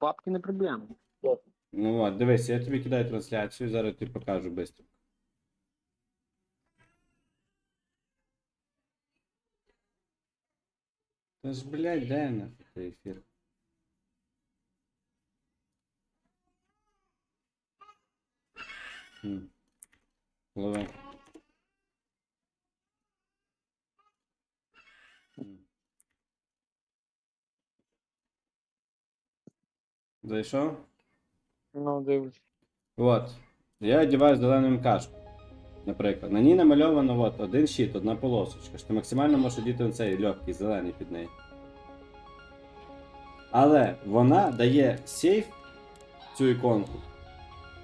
Бабки не проблема. Ну от, дивись, я тобі кидаю трансляцію, зараз тобі покажу швидко. Та ж, блядь, де нахуй цей ефір? Хм. Зайшов? Ну, дивись. От. Я одягаю зелену МКшку. Наприклад. На ній намальовано от, один щит, одна полосочка. Що ти максимально можеш одіти цей легкий, зелений під неї. Але вона дає сейф цю іконку.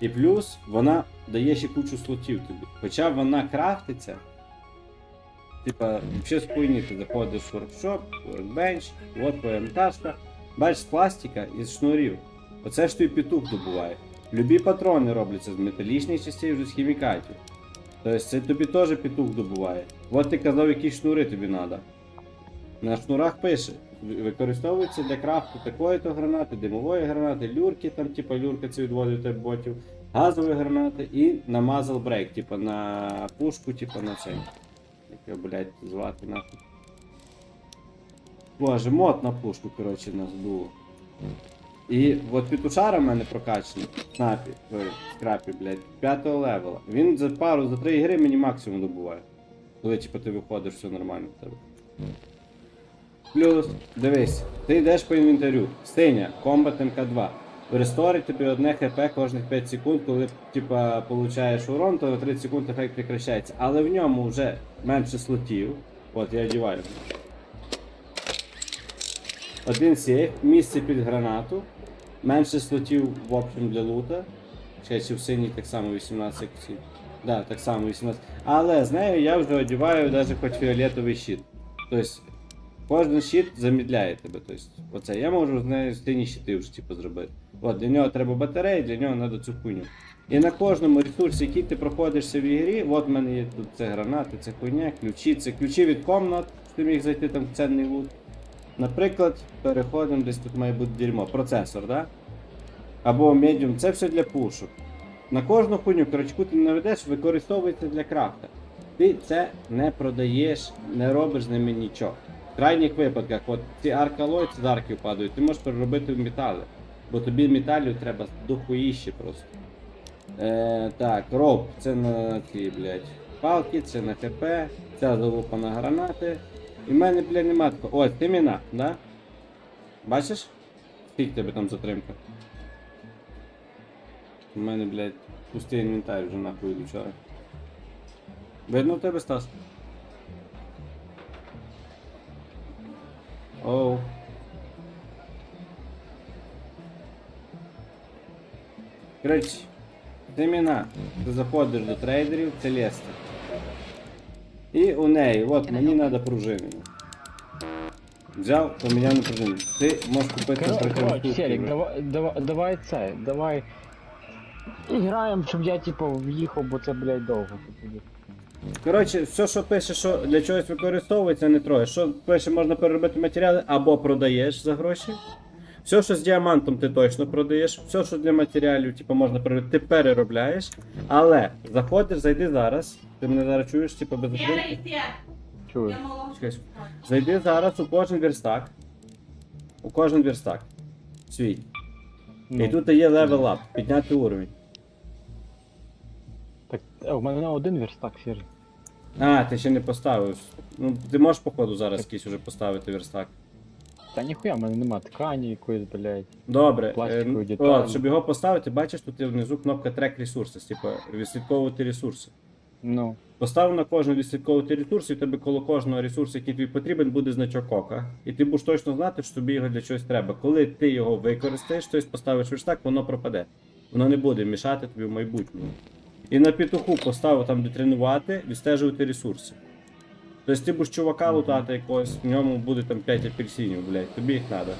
І плюс вона дає ще кучу слотів тобі. Хоча вона крафтиться. Типа, ще з ти заходиш в воркшоп, workbench, от твоя МКшка. Бачиш з пластика і з шнурів. Оце ж тобі петух добуває. Любі патрони робляться з металічних частей вже з хімікатів. Тобто це тобі теж петух добуває. От ти казав, які шнури тобі треба. На шнурах пише. Використовується для крафту такої-то гранати, димової гранати, люрки, там, типа люрка це відводить ботів, газові гранати і на muzzle брейк, типа на пушку, типа на цей. Як його, блядь, звати нахуй. Боже, мод на пушку, коротше, нас було. І от петушара в мене прокачаний, снапі, ой, скрапі, блядь, п'ятого левела. Він за пару, за три ігри мені максимум добуває. Коли типу, ти виходиш, все нормально в тебе. Плюс, дивись, ти йдеш по інвентарю. Синя, комбат МК2. Ресторить тобі одне хп кожних 5 секунд, коли типа, получаєш урон, то на 30 секунд ефект прекращається. Але в ньому вже менше слотів. От я одіваю. Один сейф, місце під гранату, менше слотів в общем для лута. Чекай, чи в синій так само 18 як всі. Да, так само 18. Але з нею я вже одіваю навіть хоч фіолетовий щит. Тобто, кожен щит замідляє тебе. Тобто, оце я можу з нею сині щити вже типу, зробити. От, для нього треба батареї, для нього треба цю хуйню. І на кожному ресурсі, який ти проходишся в ігрі, от в мене є тут це гранати, це хуйня, ключі, це ключі від комнат, щоб ти міг зайти там в ценний лут. Наприклад, переходимо, десь тут має бути дерьмо, процесор, да? Або медіум, це все для пушок. На кожну хуйню, яку ти наведеш, використовується для крафта. Ти це не продаєш, не робиш з ними нічого. В крайніх випадках, от ці аркалої з арків падають, ти можеш переробити в метали. Бо тобі металів треба дохуїще просто. Е, так, роб, це на ці, блядь, палки, це на ХП, ця залупа на гранати. І в мене, блядь, нема такого. Ось, ти міна, да? Бачиш? Скільки тебе там затримка? У мене, блядь, пустий інвентар вже нахуй вчора. Видно в тебе Стас? Оу. Коротше, ти міна. Ти заходиш до трейдерів, це Лестер. І у неї, от мені треба пружини. Взяв, поміняв на пружину. Ти можеш купити Короче. Серік, давай, давай, давай це, давай. І щоб я типу в'їхав, бо це, блядь, довго тут. Коротше, все, що пише, що для чогось використовується, не троє. Що пише, можна переробити матеріали або продаєш за гроші. Все, що з діамантом ти точно продаєш, все, що для матеріалів, типу, можна переробити, ти переробляєш. Але заходиш, зайди зараз. Ти мене зараз чуєш, типу, без затримки. Чую. Чекай, Зайди зараз у кожен верстак. У кожен верстак. Свій. І Ну, тут є левел ап, підняти уровень. Так, у мене один верстак, Сергій. А, ти ще не поставив. Ну, ти можеш, походу, зараз якийсь уже поставити верстак. Та ніхуя, в мене нема ткані якоїсь, блядь. Добре, Пластикові е, деталі. от, щоб його поставити, бачиш, тут є внизу кнопка Track Resources, типу відслідковувати ресурси. Ну. Постав на кожен відслідковувати ресурс, і в тебе коло кожного ресурсу, який тобі потрібен, буде значок ока. І ти будеш точно знати, що тобі його для чогось треба. Коли ти його використаєш, тобто поставиш верстак, воно пропаде. Воно не буде мішати тобі в майбутньому. І на петуху поставив там, де тренувати, відстежувати ресурси. Тобто ти будеш чувака лутати якогось, в ньому буде там 5 апельсинів, блядь, тобі їх треба.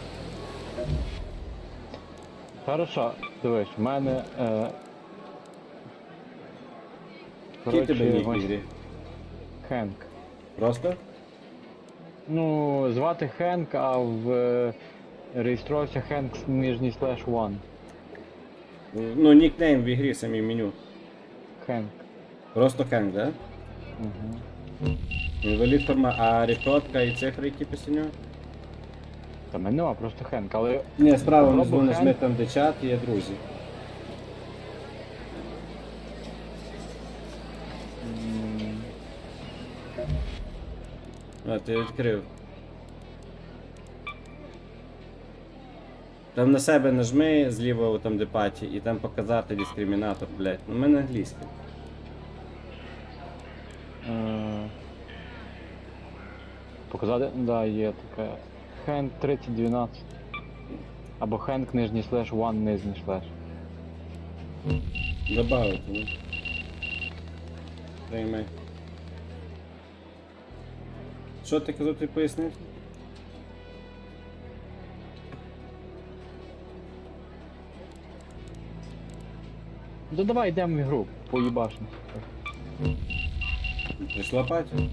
Хорошо, дивись, в мене. Е... Який тебе нік в ігрі? Хенк. Просто? Ну, звати Хенк, а в е, Реєструвався Хенкс нижній слеш one. Ну, нікнейм в ігрі самі меню. Хенк. Просто Хенк, да? Угу. Інвалід форма, а рекордка і цифри, які після нього? Та мене нема, просто Хенк, але Ні, справа Робо внизу нажми там де чат, є друзі. А, ти відкрив. Там на себе нажми зліва там де паті, і там показати дискримінатор, блядь. Ну, в мене англійський. Показати? Да, є таке. Хенк 3012. Або Хенк нижній слеш one нижній слеш. Добавити, ну. Приймай. Що ти казав, ти пояснив? Да давай йдемо в ігру, поїбашно. Прийшла паті?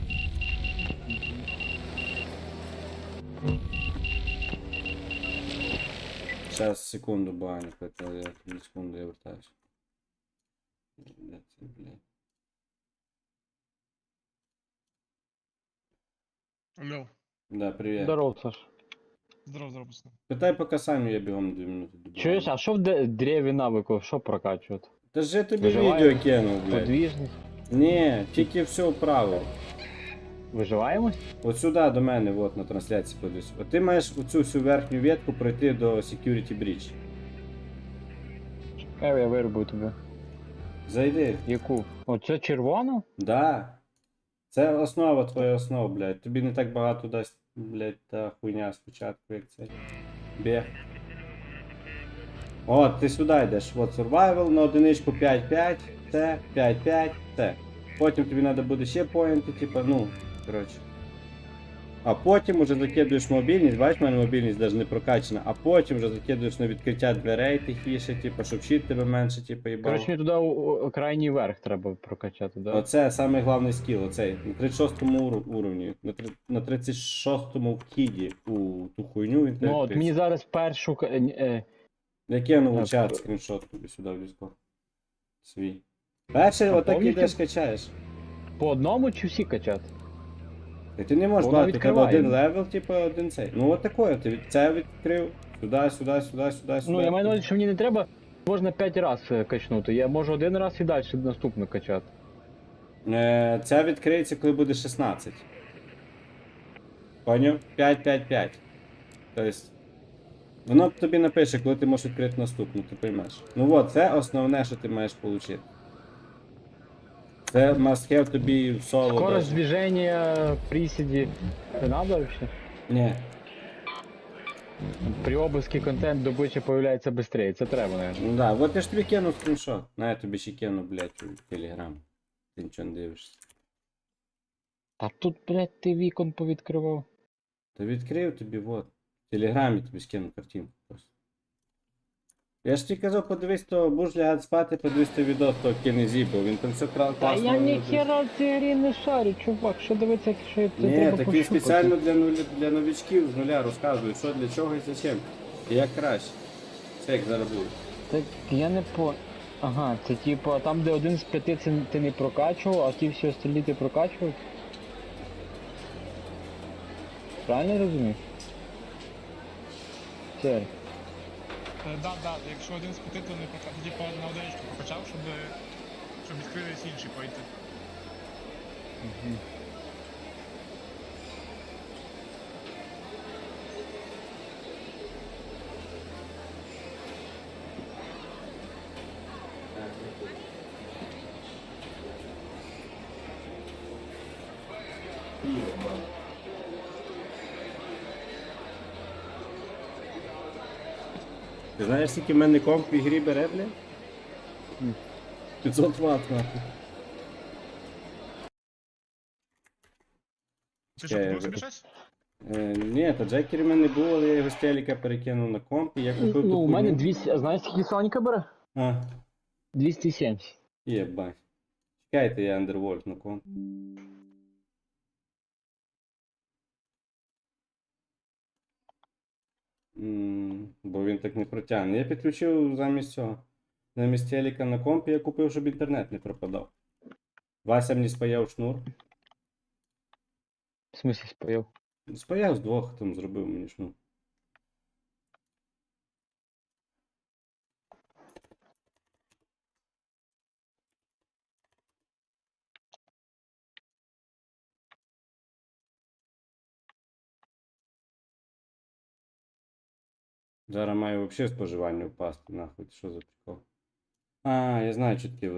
Сейчас, секунду, баню, хотел я на секунду я вертаюсь. Блядь, це, блядь. Алло, Да, привет. Здоров, Саш. здоров, здоров, пацаны. Питай по касанню, я бігом на 2 минути добавлю. Чуєш, а що в де- древі навику, що прокачувати? Та ж я тобі Виживаю. відео кинув, блядь. Подвіжність? Ні, тільки все вправо. Виживаємось? От сюди до мене, от на трансляції подивись. От ти маєш оцю всю верхню ветку пройти до Security Bridge. Е, я вирубую тебе. Зайди. Яку? Оце червоно? Да. Це основа твоя основа, блядь. Тобі не так багато дасть, блядь, та хуйня спочатку, як це. Біг. От, ти сюди йдеш. От survival на одиничку 5-5, це, 5-5, це. Потім тобі треба буде ще поінти, типа, ну, коротше. А потім уже закидуєш мобільність, бачиш, в мене мобільність навіть не прокачана, а потім вже закидуєш на відкриття дверей тихіше, типа, щоб щит тебе менше, типа, їбав. Коротше, мені туди у- у- крайній верх треба прокачати, да? Оце самий головний скіл, оцей. На 36-му уровні. На, три- на 36-му вхіді у ту хуйню він Ну, от мені зараз першу. к- е, е, Я кинув у Так, чат скріншот тобі сюди в Discord. Свій. Перший А отак повністю? ідеш качаєш. по одному чи всі качати? І ти не можеш у тебе один левел, типу один цей. Ну от такое, ти від- це відкрив, сюди, сюди, сюди, сюди, сюди. Ну, я маю на увазі, що мені не треба. Можна 5 разів качнути. Я можу один раз і далі наступно качати. Е, Це відкриється, коли буде 16. Поняв? 5, 5, 5. Тобто. Воно тобі напише, коли ти можеш відкрити наступну, ти поймеш. Ну от, це основне, що ти маєш отримати. Це must have тобі в соло. Скорость даже. движения присіді. Не надо вообще? Ні. При обыске контент добыча появляється швидше. Це треба, наверное. Ну да, от я ж тобі кинув скріншот. На, я тобі ще кину, блядь, у телеграм. Ти нічого не дивишся. Та тут, блядь, ти вікон повідкривав. Та відкрив тобі, от. В телеграмі тобі скину картинку. Я ж тобі казав, подивись то, будеш лягати спати, подивись то відео того Кенезі, бо він там все кра- Та класно. я робить. ніхера в цій не шарю, чувак, що дивиться, що це Ні, так він спеціально для, нуля, для новичків з нуля розказує, що для чого і зачем. І як краще. Це як заробив. Так я не по. Ага, це типу там, де один з п'яти це ти не прокачував, а ті всі остальні ти прокачував? Правильно я розумію? Сер. Е, да, да, якщо один з п'яти, то не прокачав. Тоді по на одиничку прокачав, щоб, щоб відкрились інші пойти. Ти знаєш, скільки в мене комп в ігрі бере, бля? 500 ватт, нахуй. Ти що, купив собі ви- щось? Е, ні, та джекерів в мене не було, але я його з телека перекинув на комп, і я купив Ну, у мене хуйню. 200, а знаєш, скільки Соніка бере? А, 270. єбать. Чекайте, я Underworld на комп. М, Бо він так не протягне. Я підключив замість цього. Замість телека на компі я купив, щоб інтернет не пропадав. Вася мені спаяв шнур. В смысле спаяв? Спаяв з двох, там зробив мені шнур. Зараз має взагалі споживання впасти, нахуй, що за прикол. А, я знаю, таке